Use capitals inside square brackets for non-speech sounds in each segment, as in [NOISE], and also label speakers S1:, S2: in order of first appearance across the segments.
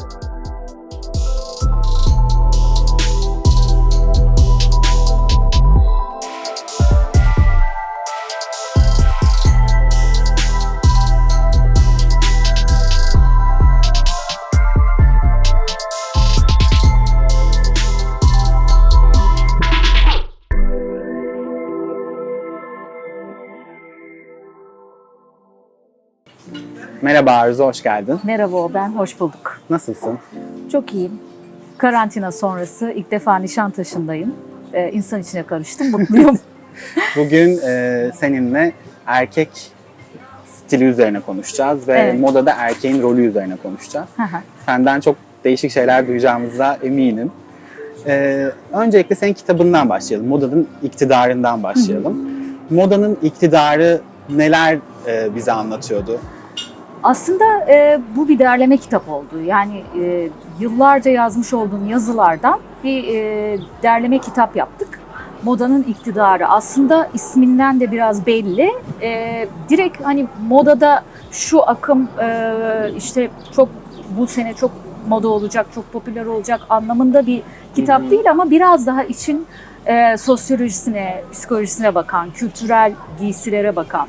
S1: you Merhaba Arzu, hoş geldin.
S2: Merhaba, ben hoş bulduk.
S1: Nasılsın?
S2: Çok iyiyim. Karantina sonrası ilk defa Nişantaşı'ndayım. Ee, insan içine karıştım, mutluyum. [LAUGHS] [LAUGHS]
S1: Bugün e, seninle erkek stili üzerine konuşacağız ve
S2: Evet.
S1: modada erkeğin rolü üzerine konuşacağız. Senden çok değişik şeyler duyacağımıza eminim. E, öncelikle senin kitabından başlayalım. Modanın iktidarından başlayalım. Modanın iktidarı neler e, bize anlatıyordu?
S2: Aslında e, bu bir derleme kitap oldu. Yani e, yıllarca yazmış olduğum yazılardan bir e, derleme kitap yaptık. Modanın iktidarı. Aslında isminden de biraz belli. E, direkt hani modada şu akım e, işte çok bu sene çok moda olacak, çok popüler olacak anlamında bir kitap
S1: Hı hı.
S2: değil ama biraz daha için e, sosyolojisine, psikolojisine bakan, kültürel giysilere bakan,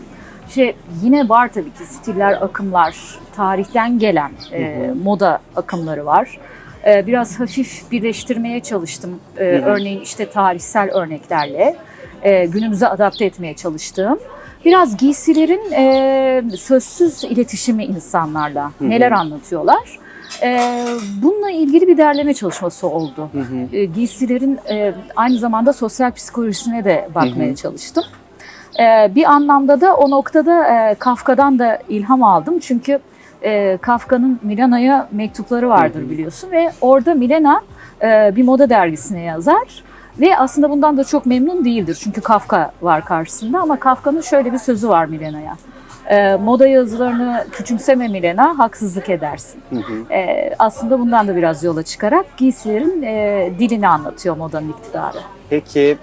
S2: şey yine var tabii ki stiller, akımlar, tarihten gelen e, moda akımları var. E, biraz hafif birleştirmeye çalıştım. E. Örneğin işte tarihsel örneklerle e, günümüze adapte etmeye çalıştığım. Biraz giysilerin e, sözsüz iletişimi insanlarla neler anlatıyorlar. E, bununla ilgili bir derleme çalışması oldu e, giysilerin e, aynı zamanda sosyal psikolojisine de bakmaya çalıştım. E, bir anlamda da o noktada e, Kafka'dan da ilham aldım. Çünkü e, Kafka'nın Milena'ya mektupları vardır biliyorsun ve orada Milena e, bir moda dergisine yazar. Ve aslında bundan da çok memnun değildir. Çünkü Kafka var karşısında ama Kafka'nın şöyle bir sözü var Milena'ya. E, moda yazılarını küçümseme Milena, haksızlık edersin.
S1: Hı hı.
S2: Ee, aslında bundan da biraz yola çıkarak giysilerin e, dilini anlatıyor modanın iktidarı.
S1: Peki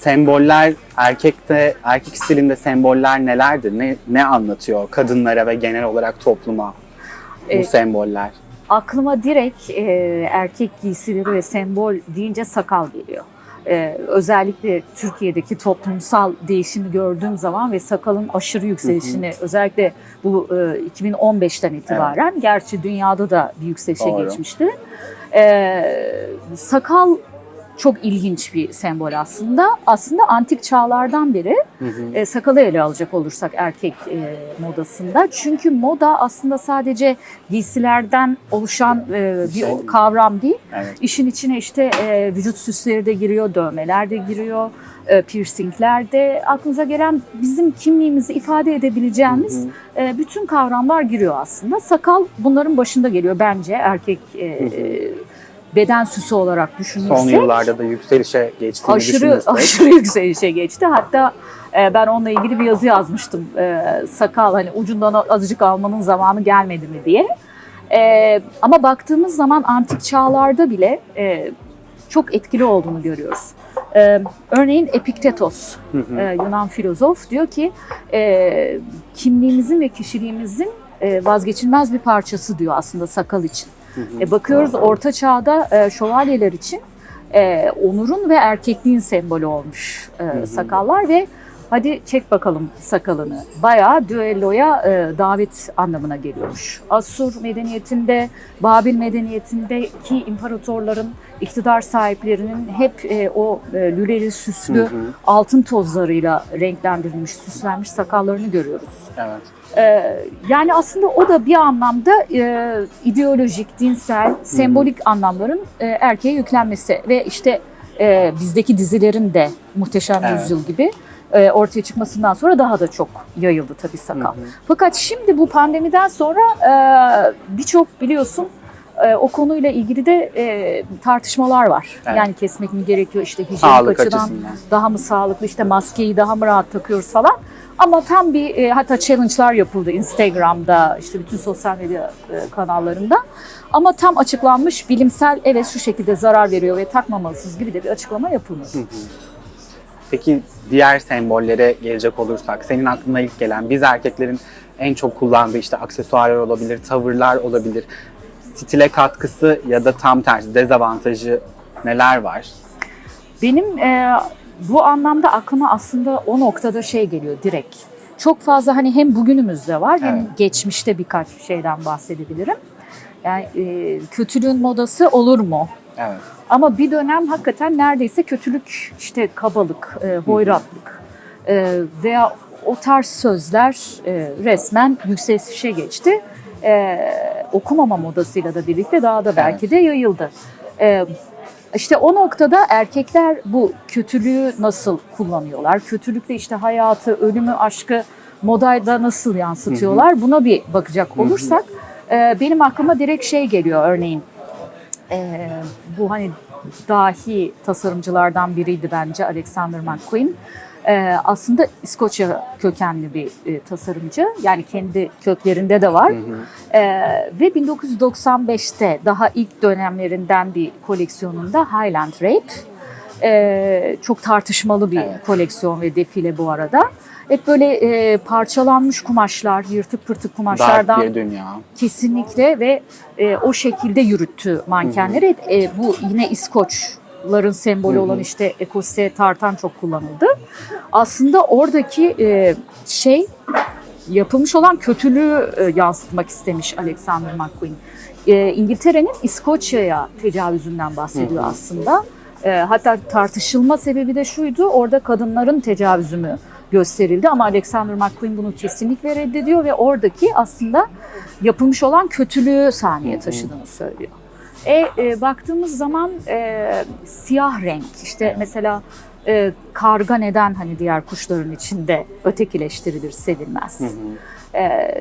S1: semboller erkekte erkek stilinde semboller nelerdir? Ne ne anlatıyor kadınlara ve genel olarak topluma bu
S2: Ee,
S1: semboller?
S2: Aklıma direkt e, erkek giysileri ve sembol deyince sakal geliyor. Ee, özellikle Türkiye'deki toplumsal değişimi gördüğüm zaman ve sakalın aşırı yükselişini özellikle bu e, 2015'ten itibaren gerçi dünyada da bir yükselişe
S1: Doğru.
S2: geçmişti. Ee, sakal çok ilginç bir sembol aslında. Aslında antik çağlardan beri
S1: Hı hı.
S2: e, sakalı ele alacak olursak erkek e, modasında. Çünkü moda aslında sadece giysilerden oluşan e, bir
S1: Şey.
S2: kavram değil.
S1: Evet.
S2: İşin içine işte e, vücut süsleri de giriyor, dövmeler de giriyor, e, piercingler de. Aklınıza gelen bizim kimliğimizi ifade edebileceğimiz
S1: Hı
S2: e, bütün kavramlar giriyor aslında. Sakal bunların başında geliyor bence erkek e,
S1: Hı hı.
S2: Beden süsü olarak düşünürsek.
S1: Son yıllarda da yükselişe geçtiğini
S2: aşırı aşırı yükselişe geçti. Hatta e, ben onunla ilgili bir yazı yazmıştım. E, sakal hani ucundan azıcık almanın zamanı gelmedi mi diye. E, ama baktığımız zaman antik çağlarda bile çok etkili olduğunu görüyoruz. E, örneğin Epiktetos,
S1: Hı hı.
S2: e, Yunan filozof diyor ki e, kimliğimizin ve kişiliğimizin e, vazgeçilmez bir parçası diyor aslında sakal için. E, bakıyoruz Orta Çağ'da e, şövalyeler için e, onurun ve erkekliğin sembolü olmuş e, sakallar ve hadi çek bakalım sakalını. Bayağı düelloya e, davet anlamına geliyormuş. Asur medeniyetinde, Babil medeniyetindeki imparatorların, iktidar sahiplerinin hep e, o e, lüleli süslü
S1: Hı hı.
S2: altın tozlarıyla renklendirilmiş, süslenmiş sakallarını görüyoruz.
S1: Evet.
S2: Ee, yani aslında o da bir anlamda e, ideolojik, dinsel, sembolik anlamların e, erkeğe yüklenmesi ve işte e, bizdeki dizilerin de Muhteşem
S1: Evet.
S2: Yüzyıl gibi e, ortaya çıkmasından sonra daha da çok yayıldı tabii sakal.
S1: Hı hı.
S2: Fakat şimdi bu pandemiden sonra e, birçok biliyorsun e, o konuyla ilgili de e, tartışmalar var.
S1: Evet.
S2: Yani kesmek mi gerekiyor işte hijyenik
S1: Sağlık
S2: açıdan
S1: açısından.
S2: daha mı sağlıklı işte maskeyi daha mı rahat takıyoruz falan. Ama tam bir e, hatta challenge'lar yapıldı Instagram'da işte bütün sosyal medya e, kanallarında. Ama tam açıklanmış bilimsel evet şu şekilde zarar veriyor ve takmamalısınız gibi de bir açıklama yapılmadı.
S1: Peki diğer sembollere gelecek olursak senin aklına ilk gelen biz erkeklerin en çok kullandığı işte aksesuarlar olabilir, tavırlar olabilir. stile katkısı ya da tam tersi dezavantajı neler var?
S2: Benim e, bu anlamda aklıma aslında o noktada şey geliyor direkt. Çok fazla hani hem bugünümüzde var hem
S1: Evet.
S2: geçmişte birkaç şeyden bahsedebilirim. Yani e, kötülüğün modası olur mu?
S1: Evet.
S2: Ama bir dönem hakikaten neredeyse kötülük, işte kabalık, e, hoyratlık e, veya o tarz sözler e, resmen yükselişe geçti. E, okumama modasıyla da birlikte daha da belki de yayıldı. E, işte o noktada erkekler bu kötülüğü nasıl kullanıyorlar? Kötülükle işte hayatı, ölümü, aşkı modayda nasıl yansıtıyorlar? Buna bir bakacak olursak e, benim aklıma direkt şey geliyor örneğin. E, bu hani dahi tasarımcılardan biriydi bence Alexander McQueen. E, aslında İskoçya kökenli bir e, tasarımcı. Yani kendi köklerinde de var. E, ve 1995'te daha ilk dönemlerinden bir koleksiyonunda Highland Rape. E, çok tartışmalı bir
S1: Evet.
S2: koleksiyon ve defile bu arada. Hep böyle e, parçalanmış kumaşlar, yırtık pırtık
S1: Dark
S2: kumaşlardan
S1: bir dünya.
S2: kesinlikle ve e, o şekilde yürüttü mankenleri. Hep, e, bu yine İskoçların sembolü olan işte ekose tartan çok kullanıldı. Aslında oradaki e, şey yapılmış olan kötülüğü e, yansıtmak istemiş Alexander McQueen. E, İngiltere'nin İskoçya'ya tecavüzünden bahsediyor aslında. E, hatta tartışılma sebebi de şuydu, orada kadınların tecavüzü mü gösterildi ama Alexander McQueen bunu kesinlikle reddediyor ve oradaki aslında yapılmış olan kötülüğü sahneye taşıdığını söylüyor. E, e, baktığımız zaman e, siyah renk işte mesela e, karga neden hani diğer kuşların içinde ötekileştirilir, sevilmez. E,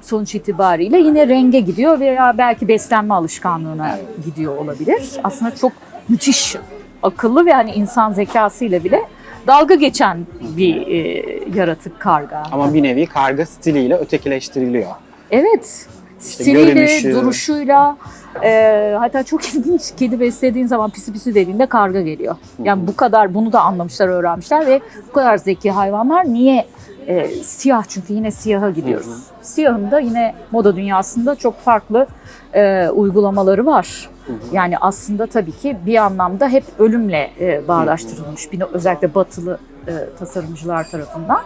S2: sonuç itibariyle yine renge gidiyor veya belki beslenme alışkanlığına gidiyor olabilir. Aslında çok müthiş akıllı ve hani insan zekasıyla bile dalga geçen bir e, yaratık karga.
S1: Ama bir nevi karga stiliyle ötekileştiriliyor.
S2: Evet. Stiliyle,
S1: görünüşü.
S2: duruşuyla e, hatta çok [LAUGHS] ilginç kedi beslediğin zaman pisi pisi dediğinde karga geliyor. Yani bu kadar bunu da anlamışlar, öğrenmişler ve bu kadar zeki hayvanlar niye e, siyah çünkü yine siyaha gidiyoruz. Siyahın da yine moda dünyasında çok farklı e, uygulamaları var. Yani aslında tabii ki bir anlamda hep ölümle e, bağdaştırılmış. Bir, özellikle batılı e, tasarımcılar tarafından.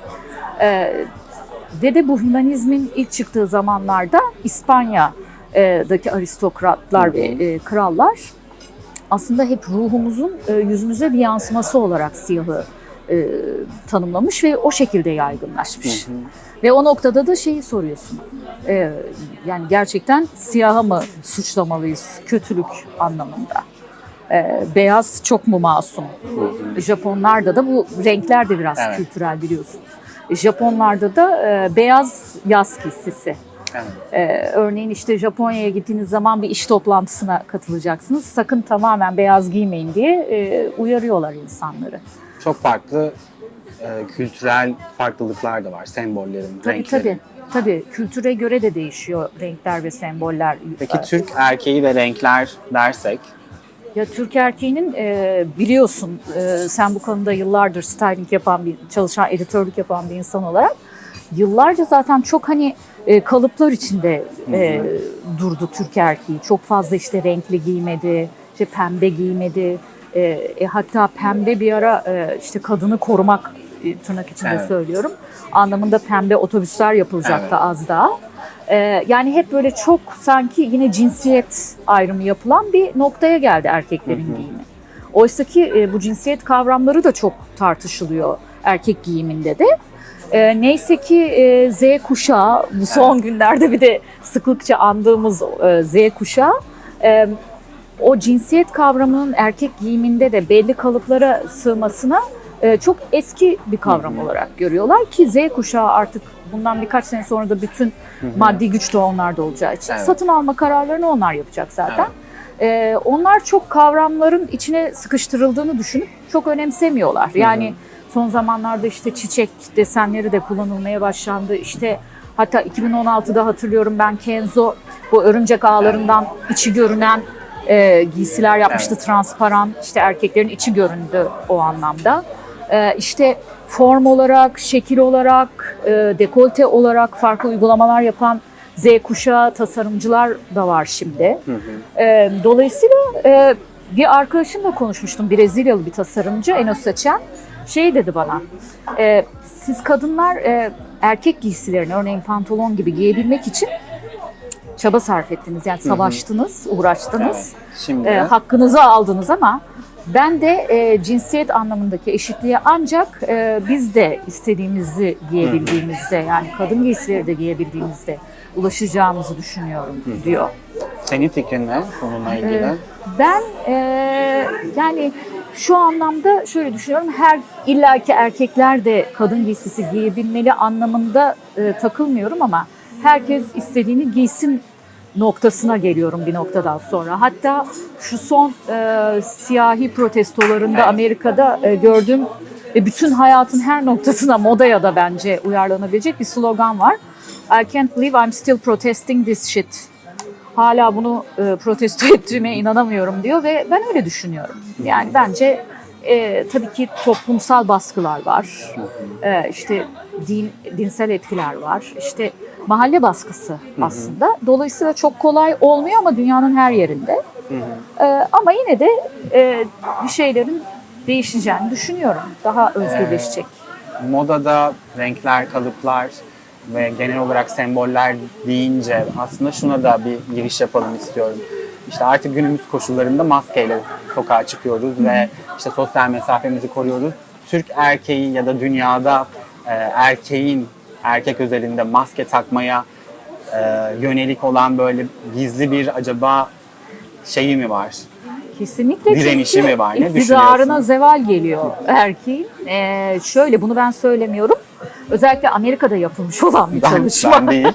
S2: E, ve de bu hümanizmin ilk çıktığı zamanlarda İspanya'daki aristokratlar ve e, krallar aslında hep ruhumuzun e, yüzümüze bir yansıması olarak siyahı e, tanımlamış ve o şekilde yaygınlaşmış. Ve o noktada da şeyi soruyorsun. E, yani gerçekten siyaha mı suçlamalıyız kötülük anlamında? E, beyaz çok mu masum? Japonlarda da bu renkler de biraz
S1: Evet.
S2: kültürel biliyorsun. Japonlarda da e, beyaz yaz giysisi.
S1: Evet.
S2: Ee, örneğin işte Japonya'ya gittiğiniz zaman bir iş toplantısına katılacaksınız. Sakın tamamen beyaz giymeyin diye e, uyarıyorlar insanları.
S1: Çok farklı e, kültürel farklılıklar da var sembollerin,
S2: Tabii
S1: renklerin.
S2: tabii. Tabii kültüre göre de değişiyor renkler ve semboller.
S1: Peki Türk erkeği ve renkler dersek
S2: Ya Türk erkeğinin e, biliyorsun e, sen bu konuda yıllardır styling yapan bir çalışan editörlük yapan bir insan olarak yıllarca zaten çok hani e, kalıplar içinde e, durdu Türk erkeği. Çok fazla işte renkli giymedi, işte pembe giymedi. E, e, hatta pembe bir ara e, işte kadını korumak e, tırnak içinde
S1: Evet.
S2: söylüyorum. Anlamında pembe otobüsler yapılacaktı
S1: Evet.
S2: az daha. Ee, yani hep böyle çok sanki yine cinsiyet ayrımı yapılan bir noktaya geldi erkeklerin giyimi. Oysa ki e, bu cinsiyet kavramları da çok tartışılıyor erkek giyiminde de. Ee, neyse ki e, Z kuşağı, bu son günlerde bir de sıklıkça andığımız e, Z kuşağı, e, o cinsiyet kavramının erkek giyiminde de belli kalıplara sığmasına e, çok eski bir kavram olarak görüyorlar ki Z kuşağı artık bundan birkaç sene sonra da bütün maddi güç de onlarda olacağı için
S1: Evet.
S2: satın alma kararlarını onlar yapacak zaten. E, onlar çok kavramların içine sıkıştırıldığını düşünüp çok önemsemiyorlar. Yani son zamanlarda işte çiçek desenleri de kullanılmaya başlandı. İşte hatta 2016'da hatırlıyorum ben Kenzo bu örümcek ağlarından içi görünen e, giysiler yapmıştı transparan. İşte erkeklerin içi göründü o anlamda. E, işte form olarak, şekil olarak, e, dekolte olarak farklı uygulamalar yapan Z kuşağı tasarımcılar da var şimdi. E, dolayısıyla e, bir arkadaşımla konuşmuştum. Brezilyalı bir tasarımcı Enos Saçen. Şey dedi bana, e, siz kadınlar e, erkek giysilerini örneğin pantolon gibi giyebilmek için çaba sarf ettiniz. Yani savaştınız, uğraştınız,
S1: Şimdi
S2: e, hakkınızı aldınız ama ben de e, cinsiyet anlamındaki eşitliğe ancak e, biz de istediğimizi giyebildiğimizde yani kadın giysileri de giyebildiğimizde ulaşacağımızı düşünüyorum diyor.
S1: senin fikrin ne bununla ilgili?
S2: Ee, Ben eee, yani şu anlamda şöyle düşünüyorum. Her illaki erkekler de kadın giysisi giyebilmeli anlamında e, takılmıyorum ama herkes istediğini giysin noktasına geliyorum bir noktadan sonra. Hatta şu son e, siyahi protestolarında. Amerika'da e, gördüğüm ve bütün hayatın her noktasına modaya da bence uyarlanabilecek bir slogan var. I can't believe I'm still protesting this shit hala bunu e, protesto [LAUGHS] ettiğime inanamıyorum diyor ve ben öyle düşünüyorum. Yani bence e, tabii ki toplumsal baskılar var. E, işte din dinsel etkiler var. İşte mahalle baskısı aslında. Dolayısıyla çok kolay olmuyor ama dünyanın her yerinde. E, ama yine de e, bir şeylerin değişeceğini düşünüyorum. Daha özgürleşecek.
S1: Modada renkler, kalıplar ve genel olarak semboller deyince aslında şuna da bir giriş yapalım istiyorum. İşte artık günümüz koşullarında maskeyle sokağa çıkıyoruz ve işte sosyal mesafemizi koruyoruz. Türk erkeği ya da dünyada e, erkeğin erkek özelinde maske takmaya e, yönelik olan böyle gizli bir acaba şeyi mi var?
S2: Kesinlikle
S1: Direnişi mi var? Ne
S2: iktidarına zeval geliyor erkeğin. Ee, şöyle bunu ben söylemiyorum. Özellikle Amerika'da yapılmış olan bir
S1: Ben,
S2: çalışma.
S1: ben değil.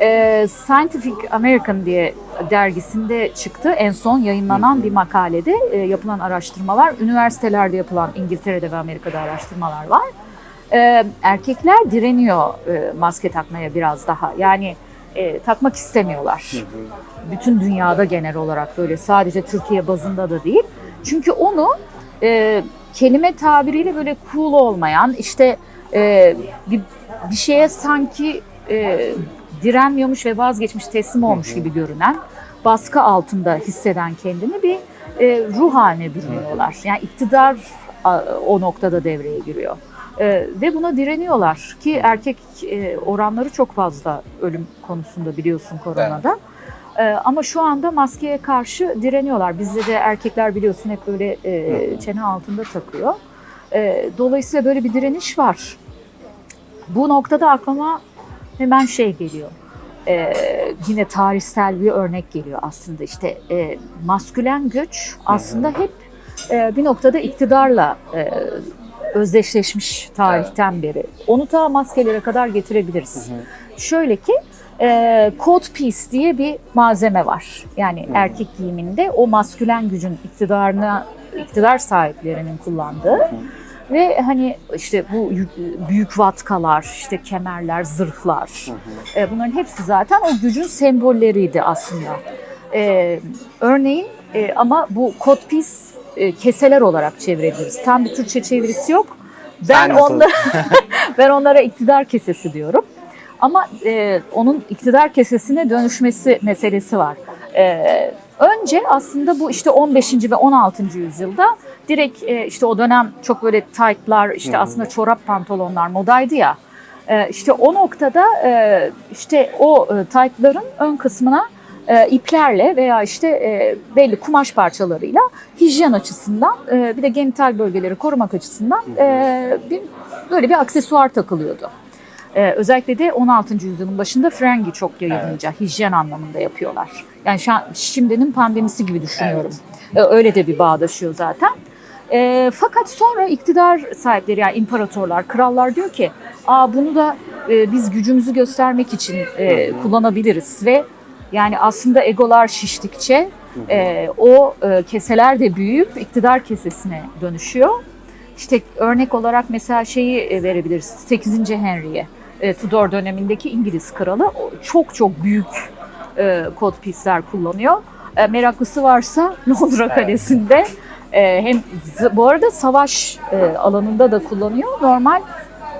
S2: Ee, [LAUGHS] Scientific American diye dergisinde çıktı. En son yayınlanan bir makalede e, yapılan araştırmalar, üniversitelerde yapılan İngiltere'de ve Amerika'da araştırmalar var. Ee, erkekler direniyor e, maske takmaya biraz daha. Yani e, takmak istemiyorlar. Bütün dünyada genel olarak böyle sadece Türkiye bazında da değil. Çünkü onu e, kelime tabiriyle böyle cool olmayan işte e, bir, bir şeye sanki e, direnmiyormuş ve vazgeçmiş teslim olmuş gibi görünen baskı altında hisseden kendini bir e, ruh haline bürünüyorlar. Yani iktidar a, o noktada devreye giriyor. E, ve buna direniyorlar ki erkek e, oranları çok fazla ölüm konusunda biliyorsun koronada. E, ama şu anda maskeye karşı direniyorlar. Bizde de erkekler biliyorsun hep böyle e, çene altında takıyor. E, dolayısıyla böyle bir direniş var. Bu noktada aklıma hemen şey geliyor. E, yine tarihsel bir örnek geliyor aslında. İşte e, maskülen güç aslında hep e, bir noktada iktidarla e, özdeşleşmiş tarihten beri. Onu ta maskelere kadar getirebiliriz. Şöyle ki e, code piece diye bir malzeme var. Yani erkek giyiminde o maskülen gücün iktidarına iktidar sahiplerinin kullandığı ve hani işte bu yük- büyük vatkalar, işte kemerler, zırhlar e, bunların hepsi zaten o gücün sembolleriydi aslında. E, örneğin e, ama bu code piece e, keseler olarak çevirebiliriz. Tam bir Türkçe çevirisi yok. Ben onlara [LAUGHS] [LAUGHS] ben onlara iktidar kesesi diyorum. Ama e, onun iktidar kesesine dönüşmesi meselesi var. E, önce aslında bu işte 15. ve 16. yüzyılda direkt e, işte o dönem çok böyle tight'lar işte aslında çorap pantolonlar modaydı ya. E, işte o noktada e, işte o e, tight'ların ön kısmına e, iplerle veya işte e, belli kumaş parçalarıyla hijyen açısından e, bir de genital bölgeleri korumak açısından e, bir böyle bir aksesuar takılıyordu. Ee, özellikle de 16. yüzyılın başında frengi çok yayılınca hijyen anlamında yapıyorlar. Yani şu an şimdinin pandemisi gibi düşünüyorum. Ee, öyle de bir bağdaşıyor zaten. Ee, fakat sonra iktidar sahipleri yani imparatorlar, krallar diyor ki Aa, bunu da e, biz gücümüzü göstermek için e, kullanabiliriz ve yani aslında egolar şiştikçe e, o e, keseler de büyüyüp iktidar kesesine dönüşüyor. İşte örnek olarak mesela şeyi e, verebiliriz. 8. Henry'e e, Tudor dönemindeki İngiliz kralı çok çok büyük e, kod piece'ler kullanıyor. E, meraklısı varsa [LAUGHS] Londra Kalesi'nde e, hem bu arada savaş e, alanında da kullanıyor. Normal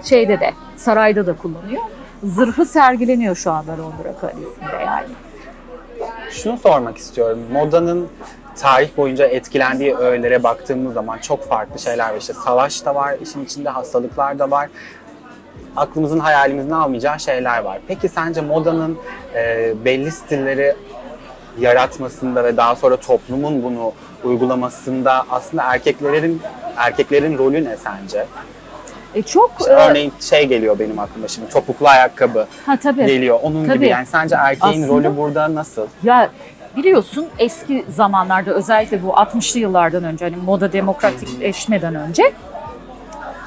S2: şeyde de sarayda da kullanıyor. zırhı sergileniyor şu anda Londra Kalesi'nde yani.
S1: Şunu sormak istiyorum. Modanın tarih boyunca etkilendiği öğelere baktığımız zaman çok farklı şeyler var. İşte savaş da var, işin içinde hastalıklar da var. Aklımızın hayalimizin almayacağı şeyler var. Peki sence modanın e, belli stilleri yaratmasında ve daha sonra toplumun bunu uygulamasında aslında erkeklerin erkeklerin rolü ne sence?
S2: E çok
S1: İşte
S2: e,
S1: örneğin şey geliyor benim aklıma şimdi topuklu ayakkabı
S2: ha tabii.
S1: geliyor. Onun
S2: Tabii.
S1: gibi yani sence erkeğin
S2: Aslında-
S1: rolü burada nasıl?
S2: Ya biliyorsun eski zamanlarda özellikle bu 60'lı yıllardan önce hani moda demokratikleşmeden önce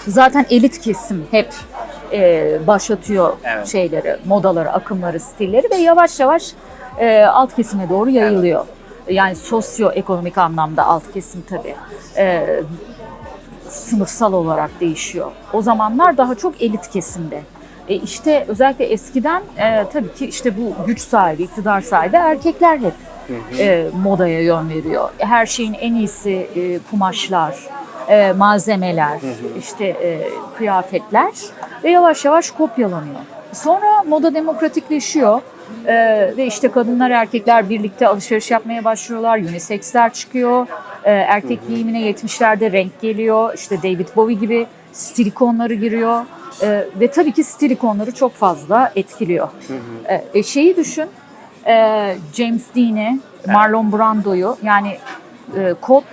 S2: zaten elit kesim hep e, başlatıyor
S1: Evet.
S2: şeyleri, modaları, akımları, stilleri ve yavaş yavaş e, alt kesime doğru yayılıyor. Yani sosyoekonomik anlamda alt kesim tabii. E, sınıfsal olarak değişiyor. O zamanlar daha çok elit kesimde. E işte özellikle eskiden e, tabii ki işte bu güç sahibi, iktidar sahibi erkekler hep e, modaya yön veriyor. Her şeyin en iyisi e, kumaşlar, e, malzemeler, işte e, kıyafetler ve yavaş yavaş kopyalanıyor. Sonra moda demokratikleşiyor. E, ve işte kadınlar erkekler birlikte alışveriş yapmaya başlıyorlar. Unisex'ler çıkıyor. E, erkek giyimine 70'lerde renk geliyor. İşte David Bowie gibi stil ikonları giriyor. E, ve tabii ki stil ikonları çok fazla etkiliyor. E, e, şeyi düşün. e, James Dean'i, Marlon Brando'yu yani e, kot,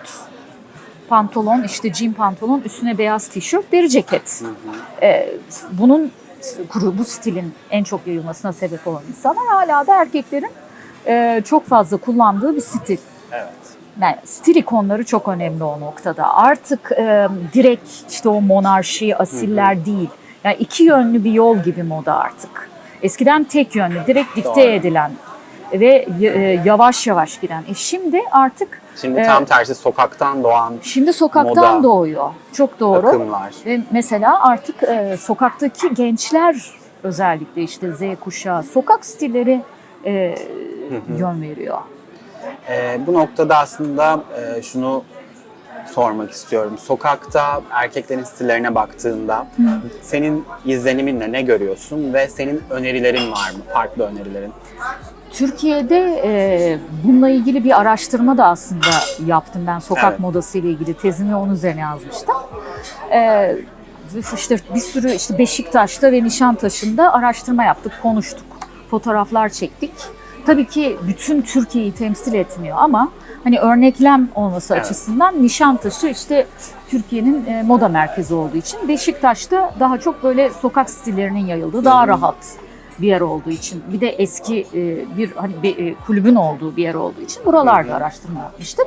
S2: pantolon, işte jean pantolon, üstüne beyaz tişört, deri ceket. E, bunun bu stilin en çok yayılmasına sebep olan insanlar hala da erkeklerin e, çok fazla kullandığı bir stil.
S1: Evet.
S2: Yani stil ikonları çok önemli o noktada. Artık e, direkt işte o monarşi, asiller değil. Yani iki yönlü bir yol gibi moda artık. Eskiden tek yönlü, direkt dikte
S1: Doğru.
S2: edilen ve e, yavaş yavaş giden. E şimdi artık
S1: Şimdi
S2: e,
S1: tam tersi sokaktan doğan
S2: şimdi sokaktan
S1: Moda.
S2: doğuyor. Çok doğru.
S1: akımlar.
S2: Ve mesela artık e, sokaktaki gençler özellikle işte Z kuşağı sokak stilleri e, yön veriyor.
S1: Ee, bu noktada aslında e, şunu sormak istiyorum. Sokakta erkeklerin stillerine baktığında senin izlenimin ne, ne görüyorsun ve senin önerilerin var mı? Farklı önerilerin.
S2: Türkiye'de e, bununla ilgili bir araştırma da aslında yaptım ben sokak
S1: Evet.
S2: modası ile ilgili tezimi onun üzerine yazmıştım. E, işte bir sürü işte Beşiktaş'ta ve Nişantaşı'nda araştırma yaptık, konuştuk, fotoğraflar çektik. Tabii ki bütün Türkiye'yi temsil etmiyor ama hani örneklem olması
S1: Evet.
S2: açısından Nişantaşı işte Türkiye'nin e, moda merkezi olduğu için Beşiktaş'ta daha çok böyle sokak stillerinin yayıldığı, daha rahat bir yer olduğu için bir de eski e, bir hani bir e, kulübün olduğu bir yer olduğu için buralarda araştırma yapmıştık.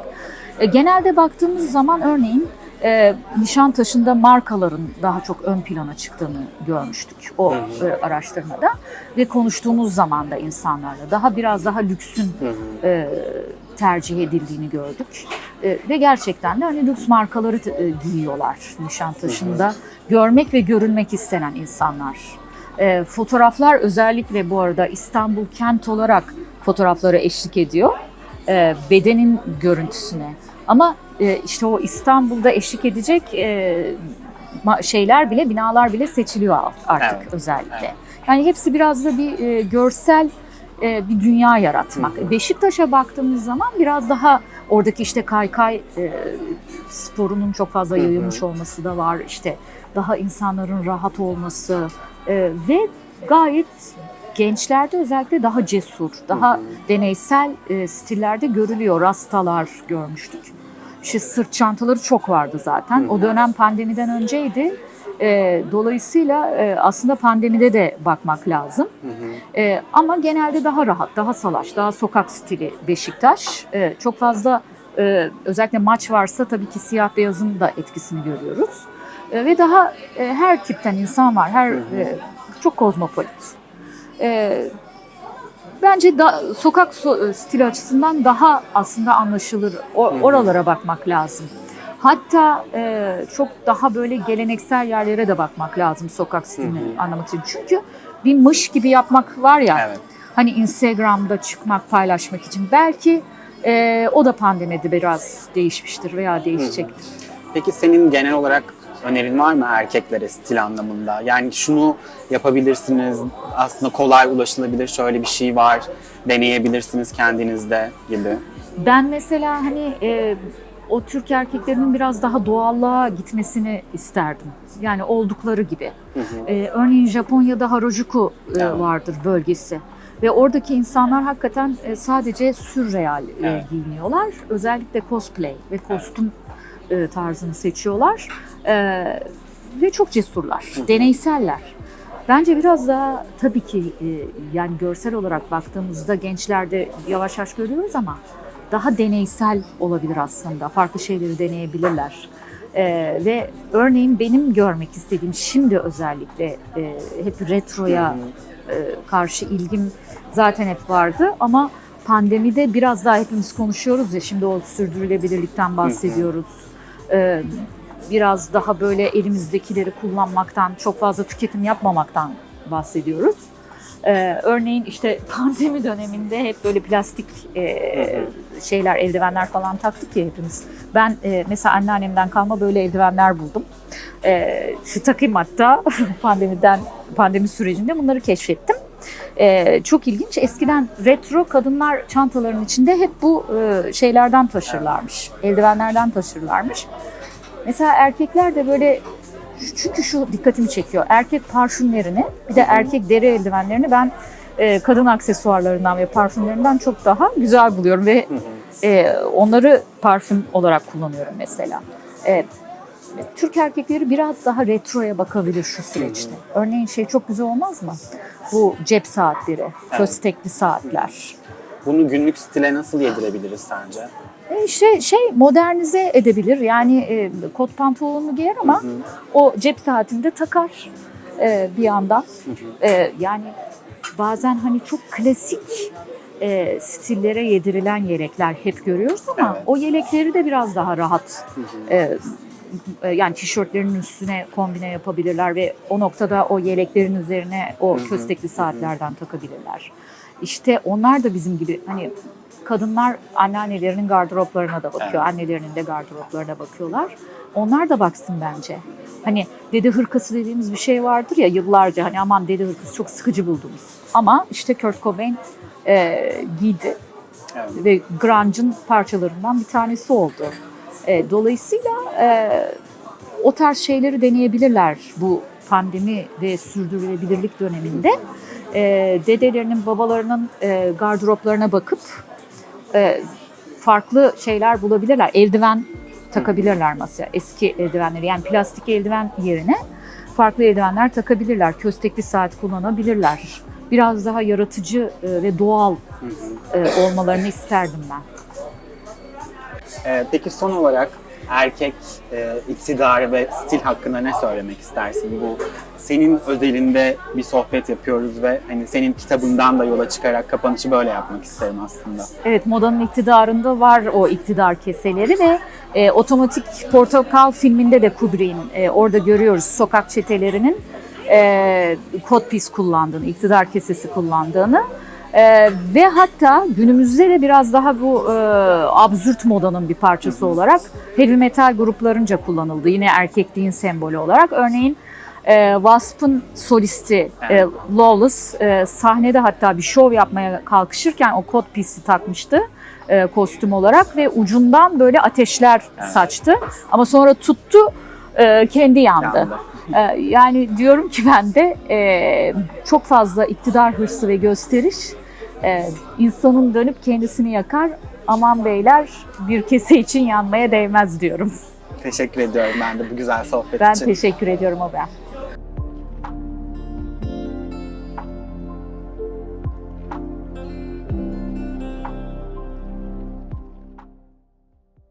S2: E, Genelde baktığımız zaman örneğin e, Nişantaşı'nda markaların daha çok ön plana çıktığını görmüştük o e, araştırmada. Ve konuştuğumuz zaman da insanlarla daha biraz daha lüksün e, tercih edildiğini gördük. E, ve gerçekten de hani lüks markaları e, giyiyorlar Nişantaşı'nda. Görmek ve görülmek istenen insanlar. E, fotoğraflar özellikle bu arada İstanbul kent olarak fotoğraflara eşlik ediyor. E, bedenin görüntüsüne. Ama e, işte o İstanbul'da eşlik edecek e, şeyler bile, binalar bile seçiliyor artık
S1: Evet,
S2: özellikle.
S1: evet.
S2: Yani hepsi biraz da bir e, görsel e, bir dünya yaratmak. Beşiktaş'a baktığımız zaman biraz daha oradaki işte kaykay e, sporunun çok fazla yayılmış olması da var. İşte daha insanların rahat olması e, ve gayet gençlerde özellikle daha cesur, daha deneysel e, stillerde görülüyor. Rastalar görmüştük. İşte sırt çantaları çok vardı zaten. O dönem pandemiden önceydi. E, dolayısıyla e, aslında pandemide de bakmak lazım. E, ama genelde daha rahat, daha salaş, daha sokak stili Beşiktaş. E, çok fazla e, özellikle maç varsa tabii ki siyah beyazın da etkisini görüyoruz. E, ve daha e, her tipten insan var. Her e, çok kozmopolit. E, bence da, sokak so- stili açısından daha aslında anlaşılır. O, oralara bakmak lazım. Hatta e, çok daha böyle geleneksel yerlere de bakmak lazım sokak stilini anlamak için. Çünkü bir mış gibi yapmak var ya.
S1: Evet.
S2: Hani Instagram'da çıkmak, paylaşmak için. Belki e, o da pandemide biraz değişmiştir veya değişecektir.
S1: Peki senin genel olarak önerin var mı erkeklere stil anlamında? Yani şunu yapabilirsiniz, aslında kolay ulaşılabilir şöyle bir şey var, deneyebilirsiniz kendinizde gibi.
S2: Ben mesela hani e, o Türk erkeklerinin biraz daha doğallığa gitmesini isterdim. Yani oldukları gibi. E, örneğin Japonya'da Harajuku e,
S1: Evet.
S2: vardır bölgesi. Ve oradaki insanlar hakikaten e, sadece sürreal e,
S1: Evet.
S2: giyiniyorlar. Özellikle cosplay ve kostüm e, tarzını seçiyorlar. E, ve çok cesurlar, deneyseller. Bence biraz daha tabii ki e, yani görsel olarak baktığımızda gençlerde yavaş yavaş görüyoruz ama daha deneysel olabilir aslında. Farklı şeyleri deneyebilirler. E, ve örneğin benim görmek istediğim şimdi özellikle e, hep retroya e, karşı ilgim zaten hep vardı ama pandemide biraz daha hepimiz konuşuyoruz ya şimdi o sürdürülebilirlikten bahsediyoruz. E, biraz daha böyle elimizdekileri kullanmaktan, çok fazla tüketim yapmamaktan bahsediyoruz. E, örneğin işte [LAUGHS] pandemi döneminde hep böyle plastik e, şeyler, eldivenler falan taktık ya hepimiz. Ben e, mesela anneannemden kalma böyle eldivenler buldum. E, takayım hatta [LAUGHS] pandemiden pandemi sürecinde bunları keşfettim. E, çok ilginç. Eskiden retro kadınlar çantaların içinde hep bu e, şeylerden taşırlarmış. Eldivenlerden taşırlarmış. Mesela erkekler de böyle çünkü şu dikkatimi çekiyor. Erkek parfümlerini bir de erkek deri eldivenlerini ben e, kadın aksesuarlarından ve parfümlerinden çok daha güzel buluyorum ve e, onları parfüm olarak kullanıyorum mesela. E, Türk erkekleri biraz daha retroya bakabilir şu süreçte. Örneğin şey çok güzel olmaz mı? Bu cep saatleri, köstekli saatler.
S1: Bunu günlük stile nasıl yedirebiliriz sence?
S2: E işte şey modernize edebilir. Yani e, kot pantolonunu giyer ama o cep saatini de takar e, bir yandan. E, yani bazen hani çok klasik e, stillere yedirilen yelekler hep görüyoruz ama
S1: Evet.
S2: o yelekleri de biraz daha rahat e, e, yani tişörtlerin üstüne kombine yapabilirler ve o noktada o yeleklerin üzerine o köstekli saatlerden takabilirler. İşte onlar da bizim gibi hani kadınlar anneannelerinin gardıroplarına da bakıyor,
S1: Evet.
S2: annelerinin de gardıroplarına bakıyorlar. Onlar da baksın bence. Hani dede hırkası dediğimiz bir şey vardır ya yıllarca hani aman dede hırkası çok sıkıcı buldunuz. Ama işte Kurt Cobain e, giydi
S1: Evet.
S2: ve grunge'ın parçalarından bir tanesi oldu. E, dolayısıyla e, o tarz şeyleri deneyebilirler bu pandemi ve sürdürülebilirlik döneminde. E, dedelerinin, babalarının e, gardıroplarına bakıp e, farklı şeyler bulabilirler. Eldiven takabilirler masaya. Eski eldivenleri yani plastik eldiven yerine farklı eldivenler takabilirler. Köstekli saat kullanabilirler. Biraz daha yaratıcı e, ve doğal e, olmalarını isterdim ben.
S1: Ee, peki son olarak erkek e, iktidarı ve stil hakkında ne söylemek istersin? Bu senin özelinde bir sohbet yapıyoruz ve hani senin kitabından da yola çıkarak kapanışı böyle yapmak isterim aslında.
S2: Evet modanın iktidarında var o iktidar keseleri ve e, Otomatik Portakal filminde de Kubrick'in e, orada görüyoruz sokak çetelerinin e, kod piece kullandığını, iktidar kesesi kullandığını. E, ve hatta günümüzde de biraz daha bu e, absürt modanın bir parçası olarak heavy metal gruplarınca kullanıldı. Yine erkekliğin sembolü olarak. Örneğin e, Wasp'ın solisti e, Lawless e, sahnede hatta bir şov yapmaya kalkışırken o kot piece'i takmıştı e, kostüm olarak ve ucundan böyle ateşler saçtı. Ama sonra tuttu e, kendi yandı.
S1: Yandı.
S2: E, yani diyorum ki ben de e, çok fazla iktidar hırsı ve gösteriş e, insanın dönüp kendisini yakar. Aman beyler bir kese için yanmaya değmez diyorum.
S1: Teşekkür ediyorum ben de bu güzel sohbet
S2: Ben
S1: için.
S2: teşekkür ediyorum o ben.